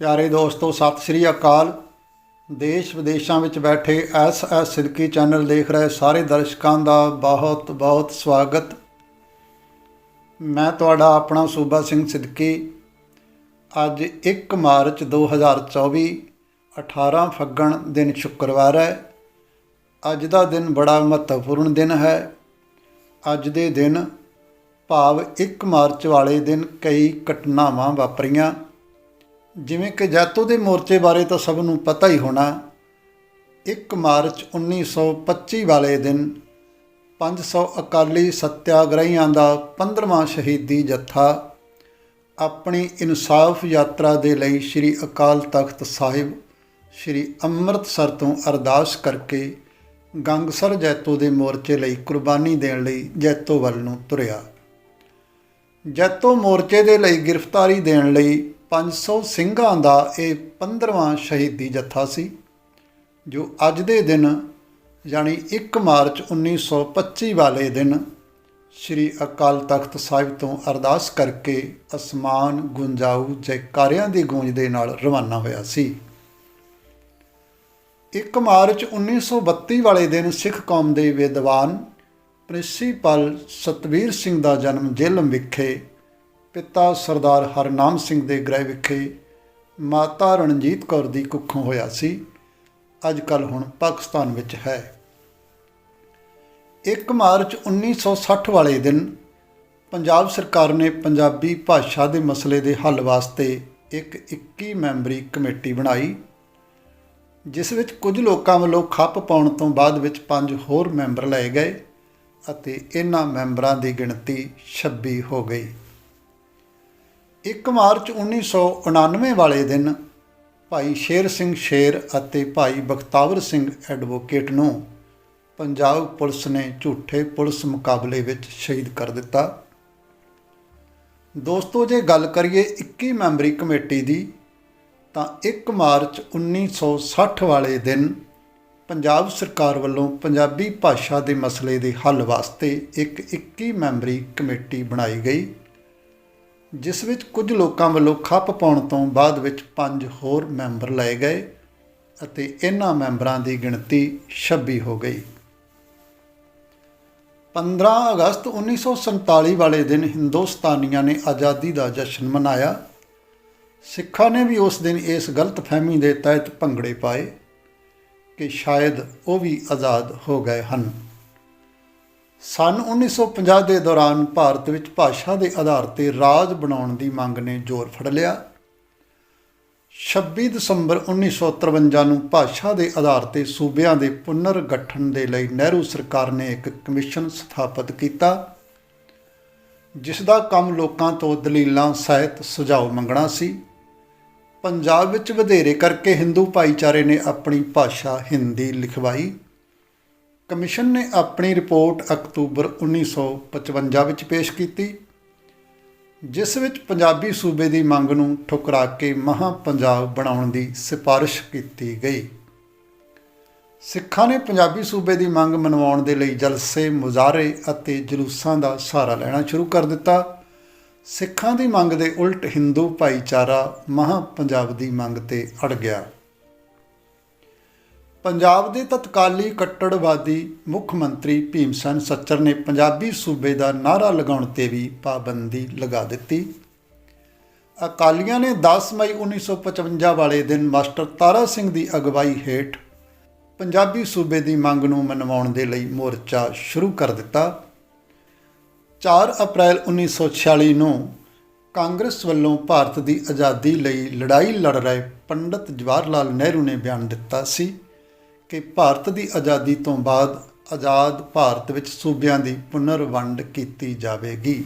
ਪਿਆਰੇ ਦੋਸਤੋ, ਸਤਿ ਸ੍ਰੀ ਅਕਾਲ। ਦੇਸ਼ ਵਿਦੇਸ਼ਾਂ ਵਿੱਚ ਬੈਠੇ ਐਸ ਐਸ ਸਿੱਧਕੀ ਚੈਨਲ ਦੇਖ ਰਹੇ ਸਾਰੇ ਦਰਸ਼ਕਾਂ ਦਾ ਬਹੁਤ ਬਹੁਤ ਸਵਾਗਤ। ਮੈਂ ਤੁਹਾਡਾ ਆਪਣਾ ਸੂਬਾ ਸਿੰਘ ਸਿੱਧਕੀ। ਅੱਜ 1 ਮਾਰਚ 2024 18 ਫੱਗਣ ਦਿਨ ਸ਼ੁੱਕਰਵਾਰ ਹੈ। ਅੱਜ ਦਾ ਦਿਨ ਬੜਾ ਮਹੱਤਵਪੂਰਨ ਦਿਨ ਹੈ। ਅੱਜ ਦੇ ਦਿਨ ਭਾਵ 1 ਮਾਰਚ ਵਾਲੇ ਦਿਨ ਕਈ ਘਟਨਾਵਾਂ ਵਾਪਰੀਆਂ। ਜਿਵੇਂ ਕਿ ਜੈਤੋ ਦੇ ਮੋਰਚੇ ਬਾਰੇ ਤਾਂ ਸਭ ਨੂੰ ਪਤਾ ਹੀ ਹੋਣਾ 1 ਮਾਰਚ 1925 ਵਾਲੇ ਦਿਨ 500 ਅਕਾਲੀ ਸੱਤਿਆਗ੍ਰਹੀਆਂ ਦਾ 15ਵਾਂ ਸ਼ਹੀਦੀ ਜੱਥਾ ਆਪਣੀ ਇਨਸਾਫ ਯਾਤਰਾ ਦੇ ਲਈ ਸ੍ਰੀ ਅਕਾਲ ਤਖਤ ਸਾਹਿਬ, ਸ੍ਰੀ ਅੰਮ੍ਰਿਤਸਰ ਤੋਂ ਅਰਦਾਸ ਕਰਕੇ ਗੰਗਸਰ ਜੈਤੋ ਦੇ ਮੋਰਚੇ ਲਈ ਕੁਰਬਾਨੀ ਦੇਣ ਲਈ ਜੈਤੋ ਵੱਲ ਨੂੰ ਤੁਰਿਆ। ਜੈਤੋ ਮੋਰਚੇ ਦੇ ਲਈ ਗ੍ਰਿਫਤਾਰੀ ਦੇਣ ਲਈ 500 ਸਿੰਘਾਂ ਦਾ ਇਹ 15ਵਾਂ ਸ਼ਹੀਦੀ ਜੱਥਾ ਸੀ, ਜੋ ਅੱਜ ਦੇ ਦਿਨ ਯਾਨੀ 1 ਮਾਰਚ 1925 ਵਾਲੇ ਦਿਨ ਸ੍ਰੀ ਅਕਾਲ ਤਖਤ ਸਾਹਿਬ ਤੋਂ ਅਰਦਾਸ ਕਰਕੇ ਅਸਮਾਨ ਗੁੰਜਾਊ ਜੈਕਾਰਿਆਂ ਦੀ ਗੂੰਜ ਦੇ ਨਾਲ ਰਵਾਨਾ ਹੋਇਆ ਸੀ। 1 ਮਾਰਚ 1932 ਵਾਲੇ ਦਿਨ ਸਿੱਖ ਕੌਮ ਦੇ ਵਿਦਵਾਨ ਪ੍ਰਿੰਸੀਪਲ ਸਤਵੀਰ ਸਿੰਘ ਦਾ ਜਨਮ ਜੇਲਮ ਵਿਖੇ ਪਿਤਾ ਸਰਦਾਰ ਹਰਨਾਮ ਸਿੰਘ ਦੇ ਗ੍ਰਹਿ ਵਿਖੇ ਮਾਤਾ ਰਣਜੀਤ ਕੌਰ ਦੀ ਕੁੱਖੋਂ ਹੋਇਆ ਸੀ। ਅੱਜ ਕੱਲ ਹੁਣ ਪਾਕਿਸਤਾਨ ਵਿੱਚ ਹੈ। 1 ਮਾਰਚ 1960 ਵਾਲੇ ਦਿਨ ਪੰਜਾਬ ਸਰਕਾਰ ਨੇ ਪੰਜਾਬੀ ਭਾਸ਼ਾ ਦੇ ਮਸਲੇ ਦੇ ਹੱਲ ਵਾਸਤੇ ਇੱਕ 21 ਮੈਂਬਰੀ ਕਮੇਟੀ ਬਣਾਈ, ਜਿਸ ਵਿੱਚ ਕੁਝ ਲੋਕਾਂ ਵੱਲੋਂ ਖੱਪ ਪਾਉਣ ਤੋਂ ਬਾਅਦ ਵਿੱਚ ਪੰਜ ਹੋਰ ਮੈਂਬਰ ਲਏ ਗਏ ਅਤੇ ਇਹਨਾਂ ਮੈਂਬਰਾਂ ਦੀ ਗਿਣਤੀ 26 ਹੋ ਗਈ। 1 ਮਾਰਚ 1999 ਵਾਲੇ ਦਿਨ ਭਾਈ ਸ਼ੇਰ ਸਿੰਘ ਸ਼ੇਰ ਅਤੇ ਭਾਈ ਬਖਤਾਵਰ ਸਿੰਘ ਐਡਵੋਕੇਟ ਨੂੰ ਪੰਜਾਬ ਪੁਲਿਸ ਨੇ ਝੂਠੇ ਪੁਲਿਸ ਮੁਕਾਬਲੇ ਵਿੱਚ ਸ਼ਹੀਦ ਕਰ ਦਿੱਤਾ। ਦੋਸਤੋ, ਜੇ ਗੱਲ ਕਰੀਏ 21 ਮੈਂਬਰੀ ਕਮੇਟੀ ਦੀ, ਤਾਂ 1 ਮਾਰਚ 1960 ਵਾਲੇ ਦਿਨ ਪੰਜਾਬ ਸਰਕਾਰ ਵੱਲੋਂ ਪੰਜਾਬੀ ਭਾਸ਼ਾ ਦੇ ਮਸਲੇ ਦੇ ਹੱਲ ਵਾਸਤੇ ਇੱਕ 21 ਮੈਂਬਰੀ ਕਮੇਟੀ ਬਣਾਈ ਗਈ। ਜਿਸ ਵਿੱਚ ਕੁਝ ਲੋਕਾਂ ਵੱਲੋਂ ਖੱਪ ਪਾਉਣ ਤੋਂ ਬਾਅਦ ਵਿੱਚ ਪੰਜ ਹੋਰ ਮੈਂਬਰ ਲਏ ਗਏ ਅਤੇ ਇਹਨਾਂ ਮੈਂਬਰਾਂ ਦੀ ਗਿਣਤੀ 26 ਹੋ ਗਈ। 15 ਅਗਸਤ 1947 ਵਾਲੇ ਦਿਨ ਹਿੰਦੁਸਤਾਨੀਆਂ ਨੇ ਆਜ਼ਾਦੀ ਦਾ ਜਸ਼ਨ ਮਨਾਇਆ। ਸਿੱਖਾਂ ਨੇ ਵੀ ਉਸ ਦਿਨ ਇਸ ਗਲਤਫਹਿਮੀ ਦੇ ਤਹਿਤ ਭੰਗੜੇ ਪਾਏ ਕਿ ਸ਼ਾਇਦ ਉਹ ਵੀ ਆਜ਼ਾਦ ਹੋ ਗਏ ਹਨ। ਸਨ 1950 ਦੇ ਦੌਰਾਨ ਭਾਰਤ ਵਿੱਚ ਭਾਸ਼ਾ ਦੇ ਆਧਾਰ ਤੇ ਰਾਜ ਬਣਾਉਣ ਦੀ ਮੰਗ ਨੇ ਜ਼ੋਰ ਫੜ ਲਿਆ। 26 ਦਸੰਬਰ 1953 ਨੂੰ ਭਾਸ਼ਾ ਦੇ ਆਧਾਰ ਤੇ ਸੂਬਿਆਂ ਦੇ ਪੁਨਰ ਗਠਨ ਦੇ ਲਈ ਨਹਿਰੂ ਸਰਕਾਰ ਨੇ ਇੱਕ ਕਮਿਸ਼ਨ ਸਥਾਪਿਤ ਕੀਤਾ, ਜਿਸ ਦਾ ਕੰਮ ਲੋਕਾਂ ਤੋਂ ਦਲੀਲਾਂ ਸਹਿਤ ਸੁਝਾਅ ਮੰਗਣਾ ਸੀ। ਪੰਜਾਬ ਵਿੱਚ ਵਧੇਰੇ ਕਰਕੇ ਹਿੰਦੂ ਭਾਈਚਾਰੇ ਨੇ ਆਪਣੀ ਭਾਸ਼ਾ ਹਿੰਦੀ ਲਿਖਵਾਈ। ਕਮਿਸ਼ਨ ਨੇ ਆਪਣੀ ਰਿਪੋਰਟ ਅਕਤੂਬਰ 1955 ਵਿੱਚ ਪੇਸ਼ ਕੀਤੀ, ਜਿਸ ਵਿੱਚ ਪੰਜਾਬੀ ਸੂਬੇ ਦੀ ਮੰਗ ਨੂੰ ਠੁਕਰਾ ਕੇ ਮਹਾ ਪੰਜਾਬ ਬਣਾਉਣ ਦੀ ਸਿਫਾਰਿਸ਼ ਕੀਤੀ ਗਈ। ਸਿੱਖਾਂ ਨੇ ਪੰਜਾਬੀ ਸੂਬੇ ਦੀ ਮੰਗ ਮਨਵਾਉਣ ਦੇ ਲਈ ਜਲਸੇ, ਮੁਜ਼ਾਹਰੇ ਅਤੇ ਜਲੂਸਾਂ ਦਾ ਸਹਾਰਾ ਲੈਣਾ ਸ਼ੁਰੂ ਕਰ ਦਿੱਤਾ। ਸਿੱਖਾਂ ਦੀ ਮੰਗ ਦੇ ਉਲਟ ਹਿੰਦੂ ਭਾਈਚਾਰਾ ਮਹਾ ਪੰਜਾਬ ਦੀ ਮੰਗ ਤੇ ਅੜ ਗਿਆ। ਪੰਜਾਬ ਦੇ ਤਤਕਾਲੀ ਕੱਟੜਵਾਦੀ ਮੁੱਖ ਮੰਤਰੀ ਭੀਮਸੈਨ ਸੱਚਰ ਨੇ ਪੰਜਾਬੀ ਸੂਬੇ ਦਾ ਨਾਰਾ ਲਗਾਉਣ ਤੇ ਵੀ ਪਾਬੰਦੀ ਲਗਾ ਦਿੱਤੀ। ਅਕਾਲੀਆਂ ਨੇ 10 ਮਈ 1955 ਵਾਲੇ ਦਿਨ ਮਾਸਟਰ ਤਾਰਾ ਸਿੰਘ ਦੀ ਅਗਵਾਈ ਹੇਠ ਪੰਜਾਬੀ ਸੂਬੇ ਦੀ ਮੰਗ ਨੂੰ ਮਨਵਾਉਣ ਦੇ ਲਈ ਮੋਰਚਾ ਸ਼ੁਰੂ ਕਰ ਦਿੱਤਾ। 4 ਅਪ੍ਰੈਲ 1946 ਨੂੰ ਕਾਂਗਰਸ ਵੱਲੋਂ ਭਾਰਤ ਦੀ ਆਜ਼ਾਦੀ ਲਈ ਲੜਾਈ ਲੜ ਰਹੇ ਪੰਡਿਤ ਜਵਾਹਰ ਲਾਲ ਨਹਿਰੂ ਨੇ ਬਿਆਨ ਦਿੱਤਾ ਸੀ। ਕਿ ਭਾਰਤ ਦੀ ਆਜ਼ਾਦੀ ਤੋਂ ਬਾਅਦ ਆਜ਼ਾਦ ਭਾਰਤ ਵਿੱਚ ਸੂਬਿਆਂ ਦੀ ਪੁਨਰ ਵੰਡ ਕੀਤੀ ਜਾਵੇਗੀ।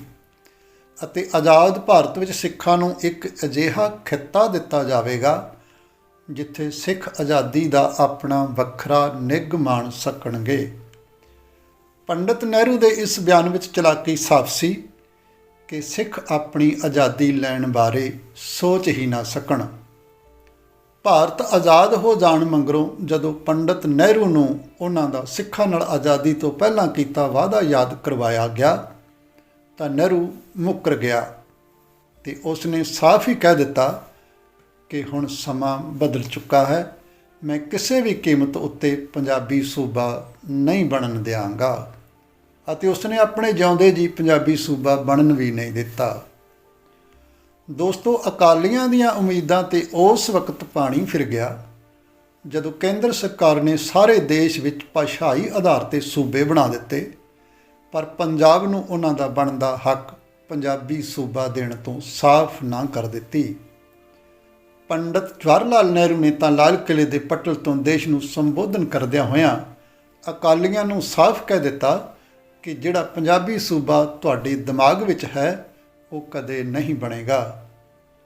ਅਤੇ ਆਜ਼ਾਦ ਭਾਰਤ ਵਿੱਚ ਸਿੱਖਾਂ ਨੂੰ ਇੱਕ ਅਜਿਹਾ ਖਿੱਤਾ ਦਿੱਤਾ ਜਾਵੇਗਾ, ਜਿੱਥੇ ਸਿੱਖ ਆਜ਼ਾਦੀ ਦਾ ਆਪਣਾ ਵੱਖਰਾ ਨਿੱਘ ਮਾਣ ਸਕਣਗੇ। ਪੰਡਿਤ ਨਹਿਰੂ ਦੇ ਇਸ ਬਿਆਨ ਵਿੱਚ ਚਲਾਕੀ ਸਾਫ਼ ਸੀ ਕਿ ਸਿੱਖ ਆਪਣੀ ਆਜ਼ਾਦੀ ਲੈਣ ਬਾਰੇ ਸੋਚ ਹੀ ਨਾ ਸਕਣ। ਭਾਰਤ ਆਜ਼ਾਦ ਹੋ ਜਾਣ ਮੰਗਰੋਂ ਜਦੋਂ ਪੰਡਿਤ ਨਹਿਰੂ ਨੂੰ ਉਹਨਾਂ ਦਾ ਸਿੱਖਾਂ ਨਾਲ ਆਜ਼ਾਦੀ ਤੋਂ ਪਹਿਲਾਂ ਕੀਤਾ ਵਾਅਦਾ ਯਾਦ ਕਰਵਾਇਆ ਗਿਆ, ਤਾਂ ਨਹਿਰੂ ਮੁੱਕਰ ਗਿਆ ਤੇ ਉਸ ਨੇ ਸਾਫ਼ ਹੀ ਕਹਿ ਦਿੱਤਾ ਕਿ ਹੁਣ ਸਮਾਂ ਬਦਲ ਚੁੱਕਾ ਹੈ, ਮੈਂ ਕਿਸੇ ਵੀ ਕੀਮਤ ਉੱਤੇ ਪੰਜਾਬੀ ਸੂਬਾ ਨਹੀਂ ਬਣਨ ਦਿਆਂਗਾ। ਅਤੇ ਉਸਨੇ ਆਪਣੇ ਜਿਉਂਦੇ ਜੀ ਪੰਜਾਬੀ ਸੂਬਾ ਬਣਨ ਵੀ ਨਹੀਂ ਦਿੱਤਾ। ਦੋਸਤੋ, ਅਕਾਲੀਆਂ ਦੀਆਂ ਉਮੀਦਾਂ ਤੇ ਉਸ ਵਕਤ ਪਾਣੀ ਫਿਰ ਗਿਆ ਜਦੋਂ ਕੇਂਦਰ ਸਰਕਾਰ ਨੇ ਸਾਰੇ ਦੇਸ਼ ਵਿੱਚ ਭਾਸ਼ਾਈ ਆਧਾਰ ਤੇ ਸੂਬੇ ਬਣਾ ਦਿੱਤੇ। ਪਰ ਪੰਜਾਬ ਨੂੰ ਉਹਨਾਂ ਦਾ ਬਣਦਾ ਹੱਕ ਪੰਜਾਬੀ ਸੂਬਾ ਦੇਣ ਤੋਂ ਸਾਫ਼ ਨਾ ਕਰ ਦਿੱਤੀ। ਪੰਡਤ ਜਵਾਹਰ ਲਾਲ ਨਹਿਰੂ ਨੇ ਤਾਂ ਲਾਲ ਕਿਲੇ ਦੇ ਪਟਲ ਤੋਂ ਦੇਸ਼ ਨੂੰ ਸੰਬੋਧਨ ਕਰਦਿਆਂ ਹੋਇਆਂ ਅਕਾਲੀਆਂ ਨੂੰ ਸਾਫ਼ ਕਹਿ ਦਿੱਤਾ ਕਿ ਜਿਹੜਾ ਪੰਜਾਬੀ ਸੂਬਾ ਤੁਹਾਡੇ ਦਿਮਾਗ ਵਿੱਚ ਹੈ ਉਹ ਕਦੇ ਨਹੀਂ ਬਣੇਗਾ।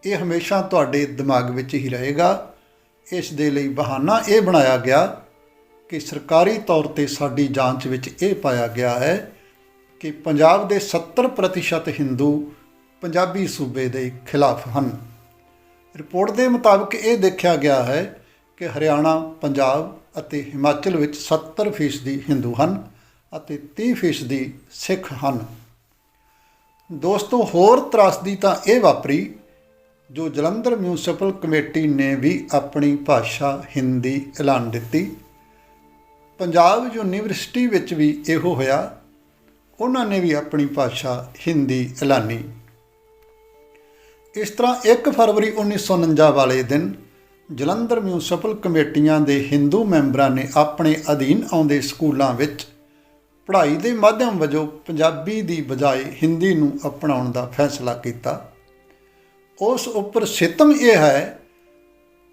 ਇਹ ਹਮੇਸ਼ਾ ਤੁਹਾਡੇ ਦਿਮਾਗ ਵਿੱਚ ਹੀ ਰਹੇਗਾ। ਇਸ ਦੇ ਲਈ ਬਹਾਨਾ ਇਹ ਬਣਾਇਆ ਗਿਆ ਕਿ ਸਰਕਾਰੀ ਤੌਰ ਤੇ ਸਾਡੀ ਜਾਂਚ ਵਿੱਚ ਇਹ ਪਾਇਆ ਗਿਆ ਹੈ ਕਿ ਪੰਜਾਬ ਦੇ 70% ਹਿੰਦੂ ਪੰਜਾਬੀ ਸੂਬੇ ਦੇ ਖਿਲਾਫ ਹਨ। ਰਿਪੋਰਟ ਦੇ ਮੁਤਾਬਕ ਇਹ ਦੇਖਿਆ ਗਿਆ ਹੈ ਕਿ ਹਰਿਆਣਾ, ਪੰਜਾਬ ਅਤੇ ਹਿਮਾਚਲ ਵਿੱਚ 70% ਹਿੰਦੂ ਹਨ ਅਤੇ 30% ਸਿੱਖ ਹਨ। ਦੋਸਤੋ, ਹੋਰ ਤਰਾਸਦੀ ਤਾਂ ਇਹ ਵਾਪਰੀ ਜੋ ਜਲੰਧਰ ਮਿਊਨਿਸਪਲ ਕਮੇਟੀ ਨੇ ਵੀ ਆਪਣੀ ਭਾਸ਼ਾ ਹਿੰਦੀ ਐਲਾਨ ਦਿੱਤੀ। ਪੰਜਾਬ ਯੂਨੀਵਰਸਿਟੀ ਵਿੱਚ ਵੀ ਇਹੋ ਹੋਇਆ, ਉਹਨਾਂ ਨੇ ਵੀ ਆਪਣੀ ਭਾਸ਼ਾ ਹਿੰਦੀ ਐਲਾਨੀ। ਇਸ ਤਰ੍ਹਾਂ 1 ਫਰਵਰੀ 1949 ਵਾਲੇ ਦਿਨ ਜਲੰਧਰ ਮਿਊਨਿਸਪਲ ਕਮੇਟੀਆਂ ਦੇ ਹਿੰਦੂ ਮੈਂਬਰਾਂ ਨੇ ਆਪਣੇ ਅਧੀਨ ਆਉਂਦੇ ਸਕੂਲਾਂ ਵਿੱਚ ਪੜ੍ਹਾਈ ਦੇ ਮਾਧਿਅਮ ਵਜੋਂ ਪੰਜਾਬੀ ਦੀ ਬਜਾਏ ਹਿੰਦੀ ਨੂੰ ਅਪਣਾਉਣ ਦਾ ਫੈਸਲਾ ਕੀਤਾ। ਉਸ ਉੱਪਰ ਸਿਤਮ ਇਹ ਹੈ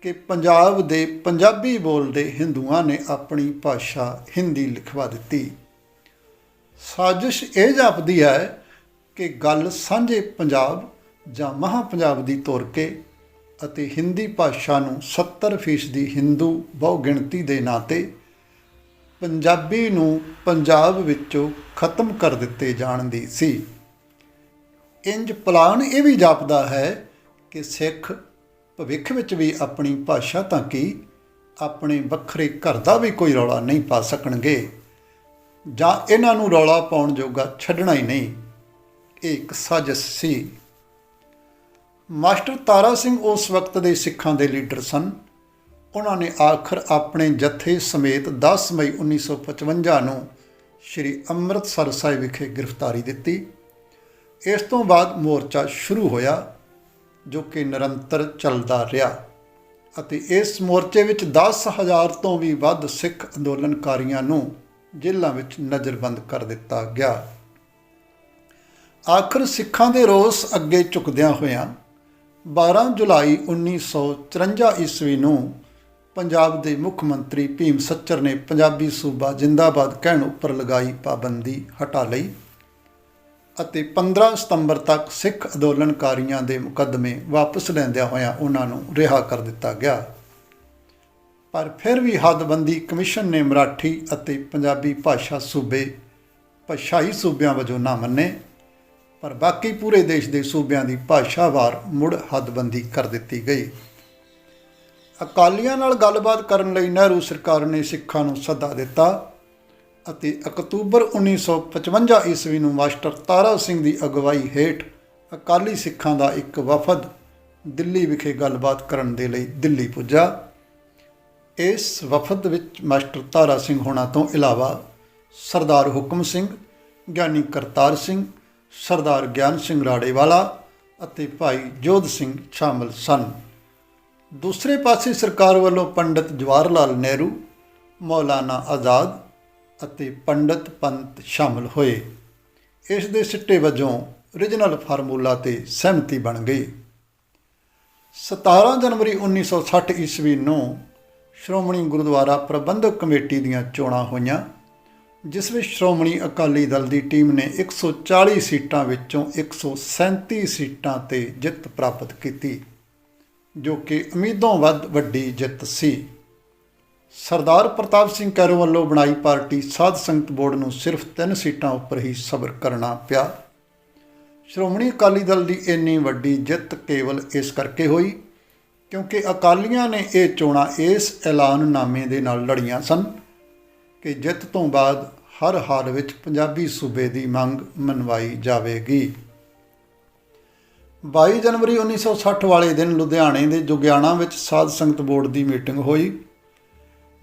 ਕਿ ਪੰਜਾਬ ਦੇ ਪੰਜਾਬੀ ਬੋਲਦੇ ਹਿੰਦੂਆਂ ਨੇ ਆਪਣੀ ਭਾਸ਼ਾ ਹਿੰਦੀ ਲਿਖਵਾ ਦਿੱਤੀ। ਸਾਜ਼ਿਸ਼ ਇਹ ਜਾਪਦੀ ਹੈ ਕਿ ਗੱਲ ਸਾਂਝੇ ਪੰਜਾਬ ਜਾਂ ਮਹਾ ਪੰਜਾਬ ਦੀ ਤੋਰ ਕੇ ਅਤੇ ਹਿੰਦੀ ਭਾਸ਼ਾ ਨੂੰ 70% ਹਿੰਦੂ ਬਹੁਗਿਣਤੀ ਦੇ ਨਾਤੇ ਪੰਜਾਬੀ ਨੂੰ ਪੰਜਾਬ ਵਿੱਚੋਂ ਖਤਮ ਕਰ ਦਿੱਤੇ ਜਾਣ ਦੀ ਸੀ। ਇੰਜ ਪਲਾਨ ਇਹ ਵੀ ਜਾਪਦਾ ਹੈ ਕਿ ਸਿੱਖ ਭਵਿੱਖ ਵਿੱਚ ਵੀ ਆਪਣੀ ਭਾਸ਼ਾ ਤਾਂ ਕੀ ਆਪਣੇ ਵੱਖਰੇ ਘਰ ਦਾ ਵੀ ਕੋਈ ਰੌਲਾ ਨਹੀਂ ਪਾ ਸਕਣਗੇ ਜਾਂ ਇਹਨਾਂ ਨੂੰ ਰੌਲਾ ਪਾਉਣ ਜੋਗਾ ਛੱਡਣਾ ਹੀ ਨਹੀਂ। ਇਹ ਇੱਕ ਸਾਜ਼ਿਸ਼ ਸੀ। ਮਾਸਟਰ ਤਾਰਾ ਸਿੰਘ ਉਸ ਵਕਤ ਦੇ ਸਿੱਖਾਂ ਦੇ ਲੀਡਰ ਸਨ। ਉਹਨਾਂ ਨੇ ਆਖਰ ਆਪਣੇ ਜਥੇ ਸਮੇਤ 10 ਮਈ 1955 ਨੂੰ ਸ੍ਰੀ ਅੰਮ੍ਰਿਤਸਰ ਸਾਹਿਬ ਵਿਖੇ ਗ੍ਰਿਫਤਾਰੀ ਦਿੱਤੀ। ਇਸ ਤੋਂ ਬਾਅਦ ਮੋਰਚਾ ਸ਼ੁਰੂ ਹੋਇਆ, ਜੋ ਕਿ ਨਿਰੰਤਰ ਚੱਲਦਾ ਰਿਹਾ ਅਤੇ ਇਸ ਮੋਰਚੇ ਵਿੱਚ 10000 ਤੋਂ ਵੀ ਵੱਧ ਸਿੱਖ ਅੰਦੋਲਨਕਾਰੀਆਂ ਨੂੰ ਜੇਲ੍ਹਾਂ ਵਿੱਚ ਨਜ਼ਰਬੰਦ ਕਰ ਦਿੱਤਾ ਗਿਆ। ਆਖਰ ਸਿੱਖਾਂ ਦੇ ਰੋਸ ਅੱਗੇ ਝੁਕਦਿਆਂ ਹੋਇਆਂ 12 ਜੁਲਾਈ 1954 ਈਸਵੀ ਨੂੰ ਪੰਜਾਬ ਦੇ ਮੁੱਖ ਮੰਤਰੀ ਭੀਮ ਸੱਚਰ ਨੇ ਪੰਜਾਬੀ ਸੂਬਾ ਜਿੰਦਾਬਾਦ ਕਹਿਣ ਉੱਪਰ ਲਗਾਈ ਪਾਬੰਦੀ ਹਟਾ ਲਈ ਅਤੇ 15 ਸਤੰਬਰ ਤੱਕ ਸਿੱਖ ਅੰਦੋਲਨਕਾਰੀਆਂ ਦੇ ਮੁਕੱਦਮੇ ਵਾਪਸ ਲੈਂਦਿਆਂ ਹੋਇਆਂ ਉਹਨਾਂ ਨੂੰ ਰਿਹਾ ਕਰ ਦਿੱਤਾ ਗਿਆ। ਪਰ ਫਿਰ ਵੀ ਹੱਦਬੰਦੀ ਕਮਿਸ਼ਨ ਨੇ ਮਰਾਠੀ ਅਤੇ ਪੰਜਾਬੀ ਭਾਸ਼ਾ ਸੂਬੇ, ਭਾਸ਼ਾਈ ਸੂਬਿਆਂ ਵਜੋਂ ਨਾ ਮੰਨੇ, ਪਰ ਬਾਕੀ ਪੂਰੇ ਦੇਸ਼ ਦੇ ਸੂਬਿਆਂ ਦੀ ਭਾਸ਼ਾਵਾਰ ਮੁੜ ਹੱਦਬੰਦੀ ਕਰ ਦਿੱਤੀ ਗਈ। ਅਕਾਲੀਆਂ ਨਾਲ ਗੱਲਬਾਤ ਕਰਨ ਲਈ ਨਹਿਰੂ ਸਰਕਾਰ ਨੇ ਸਿੱਖਾਂ ਨੂੰ ਸੱਦਾ ਦਿੱਤਾ ਅਤੇ ਅਕਤੂਬਰ 1955 ਈਸਵੀ ਨੂੰ ਮਾਸਟਰ ਤਾਰਾ ਸਿੰਘ ਦੀ ਅਗਵਾਈ ਹੇਠ ਅਕਾਲੀ ਸਿੱਖਾਂ ਦਾ ਇੱਕ ਵਫਦ ਦਿੱਲੀ ਵਿਖੇ ਗੱਲਬਾਤ ਕਰਨ ਦੇ ਲਈ ਦਿੱਲੀ ਪੁੱਜਾ। ਇਸ ਵਫਦ ਵਿੱਚ ਮਾਸਟਰ ਤਾਰਾ ਸਿੰਘ ਹੋਣਾ ਤੋਂ ਇਲਾਵਾ ਸਰਦਾਰ ਹੁਕਮ ਸਿੰਘ, ਗਿਆਨੀ ਕਰਤਾਰ ਸਿੰਘ, ਸਰਦਾਰ ਗਿਆਨ ਸਿੰਘ ਰਾੜੇਵਾਲਾ ਅਤੇ ਭਾਈ ਜੋਧ ਸਿੰਘ ਸ਼ਾਮਲ ਸਨ। ਦੂਸਰੇ ਪਾਸੇ ਸਰਕਾਰ ਵੱਲੋਂ ਪੰਡਿਤ ਜਵਾਹਰ ਲਾਲ ਨਹਿਰੂ, ਮੌਲਾਨਾ ਆਜ਼ਾਦ ਅਤੇ ਪੰਡਿਤ ਪੰਤ ਸ਼ਾਮਲ ਹੋਏ। ਇਸ ਦੇ ਸਿੱਟੇ ਵਜੋਂ ਓਰੀਜਨਲ ਫਾਰਮੂਲਾ ਤੇ ਸਹਿਮਤੀ ਬਣ ਗਈ। 17 ਜਨਵਰੀ 1960 ਈਸਵੀ ਨੂੰ ਸ਼੍ਰੋਮਣੀ ਗੁਰਦੁਆਰਾ ਪ੍ਰਬੰਧਕ ਕਮੇਟੀ ਦੀਆਂ ਚੋਣਾਂ ਹੋਈਆਂ, ਜਿਸ ਵਿੱਚ ਸ਼੍ਰੋਮਣੀ ਅਕਾਲੀ ਦਲ ਦੀ ਟੀਮ ਨੇ 140 ਸੀਟਾਂ ਵਿੱਚੋਂ 137 ਸੀਟਾਂ ਤੇ ਜਿੱਤ ਪ੍ਰਾਪਤ ਕੀਤੀ। ਜੋ ਕਿ ਉਮੀਦੋਂ ਵੱਧ ਵੱਡੀ ਜਿੱਤ ਸੀ। ਸਰਦਾਰ ਪ੍ਰਤਾਪ ਸਿੰਘ ਕੈਰੋਂ ਵੱਲੋਂ ਬਣਾਈ ਪਾਰਟੀ ਸਾਧ ਸੰਗਤ ਬੋਰਡ ਨੂੰ ਸਿਰਫ 3 ਸੀਟਾਂ ਉੱਪਰ ਹੀ ਸਬਰ ਕਰਨਾ ਪਿਆ। ਸ਼੍ਰੋਮਣੀ ਅਕਾਲੀ ਦਲ ਦੀ ਇੰਨੀ ਵੱਡੀ ਜਿੱਤ ਕੇਵਲ ਇਸ ਕਰਕੇ ਹੋਈ ਕਿਉਂਕਿ ਅਕਾਲੀਆਂ ਨੇ ਇਹ ਚੋਣਾਂ ਇਸ ਐਲਾਨਨਾਮੇ ਦੇ ਨਾਲ ਲੜੀਆਂ ਸਨ ਕਿ ਜਿੱਤ ਤੋਂ ਬਾਅਦ ਹਰ ਹਾਲ ਵਿੱਚ ਪੰਜਾਬੀ ਸੂਬੇ ਦੀ ਮੰਗ ਮਨਵਾਈ ਜਾਵੇਗੀ। 22 ਜਨਵਰੀ 1960 ਵਾਲੇ ਦਿਨ ਲੁਧਿਆਣੇ ਦੇ ਜੁਗਿਆਣਾ ਵਿੱਚ ਸਾਧ ਸੰਗਤ ਬੋਰਡ ਦੀ ਮੀਟਿੰਗ ਹੋਈ,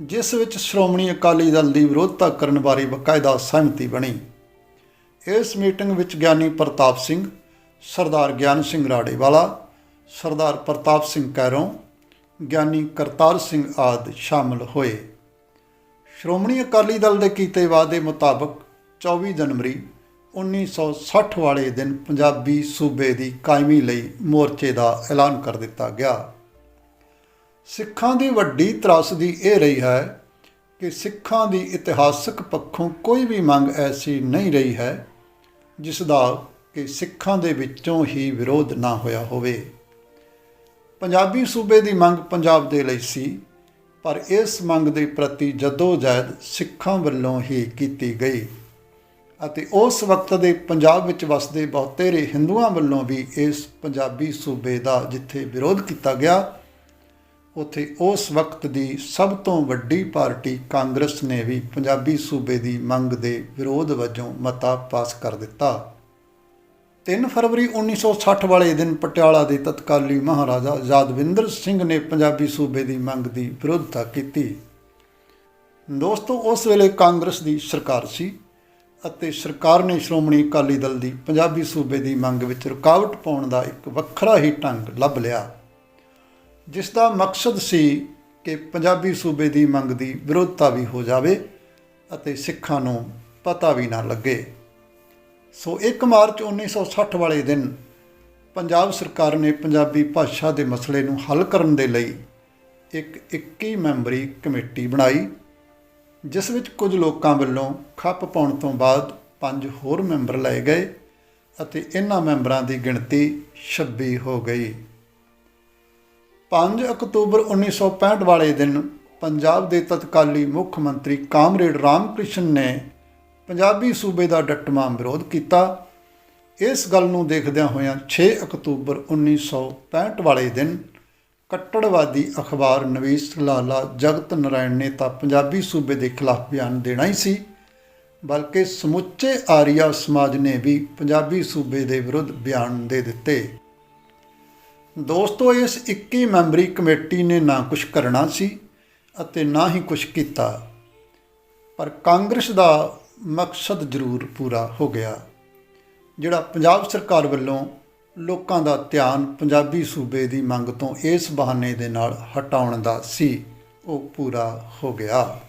ਜਿਸ ਵਿੱਚ ਸ਼੍ਰੋਮਣੀ ਅਕਾਲੀ ਦਲ ਦੀ ਵਿਰੋਧਤਾ ਕਰਨ ਬਾਰੇ ਬਕਾਇਦਾ ਸਹਿਮਤੀ ਬਣੀ। ਇਸ ਮੀਟਿੰਗ ਵਿੱਚ ਗਿਆਨੀ ਪ੍ਰਤਾਪ ਸਿੰਘ, ਸਰਦਾਰ ਗਿਆਨ ਸਿੰਘ ਰਾੜੇਵਾਲਾ, ਸਰਦਾਰ ਪ੍ਰਤਾਪ ਸਿੰਘ ਕੈਰੋਂ, ਗਿਆਨੀ ਕਰਤਾਰ ਸਿੰਘ ਆਦਿ ਸ਼ਾਮਲ ਹੋਏ। ਸ਼੍ਰੋਮਣੀ ਅਕਾਲੀ ਦਲ ਦੇ ਕੀਤੇ ਵਾਅਦੇ ਮੁਤਾਬਕ 24 ਜਨਵਰੀ 1960 ਵਾਲੇ ਦਿਨ ਪੰਜਾਬੀ ਸੂਬੇ ਦੀ ਕਾਇਮੀ ਲਈ ਮੋਰਚੇ ਦਾ ਐਲਾਨ ਕਰ ਦਿੱਤਾ ਗਿਆ। ਸਿੱਖਾਂ ਦੀ ਵੱਡੀ ਤਰਾਸਦੀ ਇਹ ਰਹੀ ਹੈ ਕਿ ਸਿੱਖਾਂ ਦੀ ਇਤਿਹਾਸਕ ਪੱਖੋਂ ਕੋਈ ਵੀ ਮੰਗ ਐਸੀ ਨਹੀਂ ਰਹੀ ਹੈ ਜਿਸ ਦਾ ਕਿ ਸਿੱਖਾਂ ਦੇ ਵਿੱਚੋਂ ਹੀ ਵਿਰੋਧ ਨਾ ਹੋਇਆ ਹੋਵੇ। ਪੰਜਾਬੀ ਸੂਬੇ ਦੀ ਮੰਗ ਪੰਜਾਬ ਦੇ ਲਈ ਸੀ, ਪਰ ਇਸ ਮੰਗ ਦੇ ਪ੍ਰਤੀ ਜਦੋਜਹਿਦ ਸਿੱਖਾਂ ਵੱਲੋਂ ਹੀ ਕੀਤੀ ਗਈ। ਅਤੇ ਉਸ ਵਕਤ ਦੇ ਪੰਜਾਬ ਵਿੱਚ ਵਸਦੇ ਬਹੁਤੇਰੇ ਹਿੰਦੂਆਂ ਵੱਲੋਂ ਵੀ ਇਸ ਪੰਜਾਬੀ ਸੂਬੇ ਦਾ ਜਿੱਥੇ ਵਿਰੋਧ ਕੀਤਾ ਗਿਆ, ਉੱਥੇ ਉਸ ਵਕਤ ਦੀ ਸਭ ਤੋਂ ਵੱਡੀ ਪਾਰਟੀ ਕਾਂਗਰਸ ਨੇ ਵੀ ਪੰਜਾਬੀ ਸੂਬੇ ਦੀ ਮੰਗ ਦੇ ਵਿਰੋਧ ਵਜੋਂ ਮਤਾ ਪਾਸ ਕਰ ਦਿੱਤਾ। 3 ਫਰਵਰੀ 1960 ਵਾਲੇ ਦਿਨ ਪਟਿਆਲਾ ਦੇ ਤਤਕਾਲੀ ਮਹਾਰਾਜਾ ਯਾਦਵਿੰਦਰ ਸਿੰਘ ਨੇ ਪੰਜਾਬੀ ਸੂਬੇ ਦੀ ਮੰਗ ਦੀ ਵਿਰੋਧਤਾ ਕੀਤੀ। ਦੋਸਤੋ, ਉਸ ਵੇਲੇ ਕਾਂਗਰਸ ਦੀ ਸਰਕਾਰ ਸੀ। ਅਤੇ ਸਰਕਾਰ ਨੇ ਸ਼੍ਰੋਮਣੀ ਅਕਾਲੀ ਦਲ ਦੀ ਪੰਜਾਬੀ ਸੂਬੇ ਦੀ ਮੰਗ ਵਿੱਚ ਰੁਕਾਵਟ ਪਾਉਣ ਦਾ ਇੱਕ ਵੱਖਰਾ ਹੀ ਢੰਗ ਲੱਭ ਲਿਆ। ਜਿਸ ਦਾ ਮਕਸਦ ਸੀ ਕਿ ਪੰਜਾਬੀ ਸੂਬੇ ਦੀ ਮੰਗ ਦੀ ਵਿਰੋਧਤਾ ਵੀ ਹੋ ਜਾਵੇ ਅਤੇ ਸਿੱਖਾਂ ਨੂੰ ਪਤਾ ਵੀ ਨਾ ਲੱਗੇ। ਸੋ 1 ਮਾਰਚ 1960 ਵਾਲੇ ਦਿਨ ਪੰਜਾਬ ਸਰਕਾਰ ਨੇ ਪੰਜਾਬੀ ਭਾਸ਼ਾ ਦੇ ਮਸਲੇ ਨੂੰ ਹੱਲ ਕਰਨ ਦੇ ਲਈ ਇੱਕ 21 ਮੈਂਬਰੀ ਕਮੇਟੀ ਬਣਾਈ। ਜਿਸ ਵਿੱਚ ਕੁਝ ਲੋਕਾਂ ਵੱਲੋਂ ਖੱਪ ਪਾਉਣ ਤੋਂ ਬਾਅਦ ਪੰਜ ਹੋਰ ਮੈਂਬਰ ਲਏ ਗਏ ਅਤੇ ਇਹਨਾਂ ਮੈਂਬਰਾਂ ਦੀ ਗਿਣਤੀ 26 ਹੋ ਗਈ। 5 ਅਕਤੂਬਰ 1965 ਵਾਲੇ ਦਿਨ ਪੰਜਾਬ ਦੇ ਤਤਕਾਲੀ ਮੁੱਖ ਮੰਤਰੀ ਕਾਮਰੇਡ ਰਾਮਕ੍ਰਿਸ਼ਨ ਨੇ ਪੰਜਾਬੀ ਸੂਬੇ ਦਾ ਡਟਵਾਂ ਵਿਰੋਧ ਕੀਤਾ। ਇਸ ਗੱਲ ਨੂੰ ਦੇਖਦਿਆਂ ਹੋਇਆਂ 6 ਅਕਤੂਬਰ 1965 ਵਾਲੇ ਦਿਨ ਕੱਟੜਵਾਦੀ ਅਖਬਾਰ ਨਵੀਸ ਲਾਲਾ ਜਗਤ ਨਰਾਇਣ ਨੇ ਤਾਂ ਪੰਜਾਬੀ ਸੂਬੇ ਦੇ ਖਿਲਾਫ ਬਿਆਨ ਦੇਣਾ ਹੀ ਸੀ, ਬਲਕਿ ਸਮੁੱਚੇ ਆਰੀਆ ਸਮਾਜ ਨੇ ਵੀ ਪੰਜਾਬੀ ਸੂਬੇ ਦੇ ਵਿਰੁੱਧ ਬਿਆਨ ਦੇ ਦਿੱਤੇ। ਦੋਸਤੋ, ਇਸ 21 ਮੈਂਬਰੀ ਕਮੇਟੀ ਨੇ ਨਾ ਕੁਝ ਕਰਨਾ ਸੀ ਅਤੇ ਨਾ ਹੀ ਕੁਝ ਕੀਤਾ, ਪਰ ਕਾਂਗਰਸ ਦਾ ਮਕਸਦ ਜ਼ਰੂਰ ਪੂਰਾ ਹੋ ਗਿਆ, ਜਿਹੜਾ ਪੰਜਾਬ ਸਰਕਾਰ ਵੱਲੋਂ ਲੋਕਾਂ ਦਾ ਧਿਆਨ ਪੰਜਾਬੀ ਸੂਬੇ ਦੀ ਮੰਗ ਤੋਂ ਇਸ ਬਹਾਨੇ ਦੇ ਨਾਲ ਹਟਾਉਣ ਦਾ ਸੀ। ਉਹ ਪੂਰਾ ਹੋ ਗਿਆ।